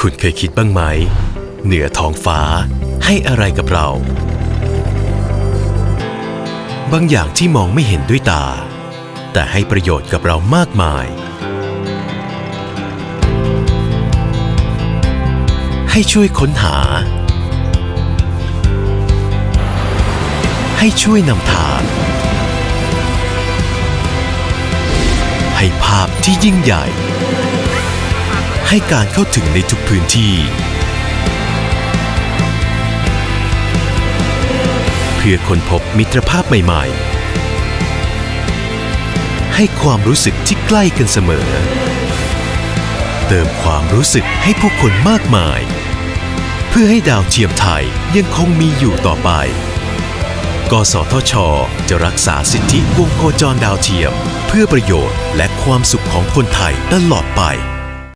คุณเคยคิดบ้างไหม เหนือท้องฟ้าให้อะไรกับเรา บางอย่างที่มองไม่เห็นด้วยตา แต่ให้ประโยชน์กับเรามากมาย ให้ช่วยค้นหา ให้ช่วยนำทางให้ภาพที่ยิ่งใหญ่ ให้การเข้าถึงในทุกพื้นที่ เพื่อค้นพบมิตรภาพใหม่ๆ ให้ความรู้สึกที่ใกล้กันเสมอ เติมความรู้สึกให้ผู้คนมากมาย เพื่อให้ดาวเทียมไทยยังคงมีอยู่ต่อไป กสทช จะรักษาสิทธิวงโคจรดาวเทียม เพื่อประโยชน์และความสุขของคนไทยตลอดไป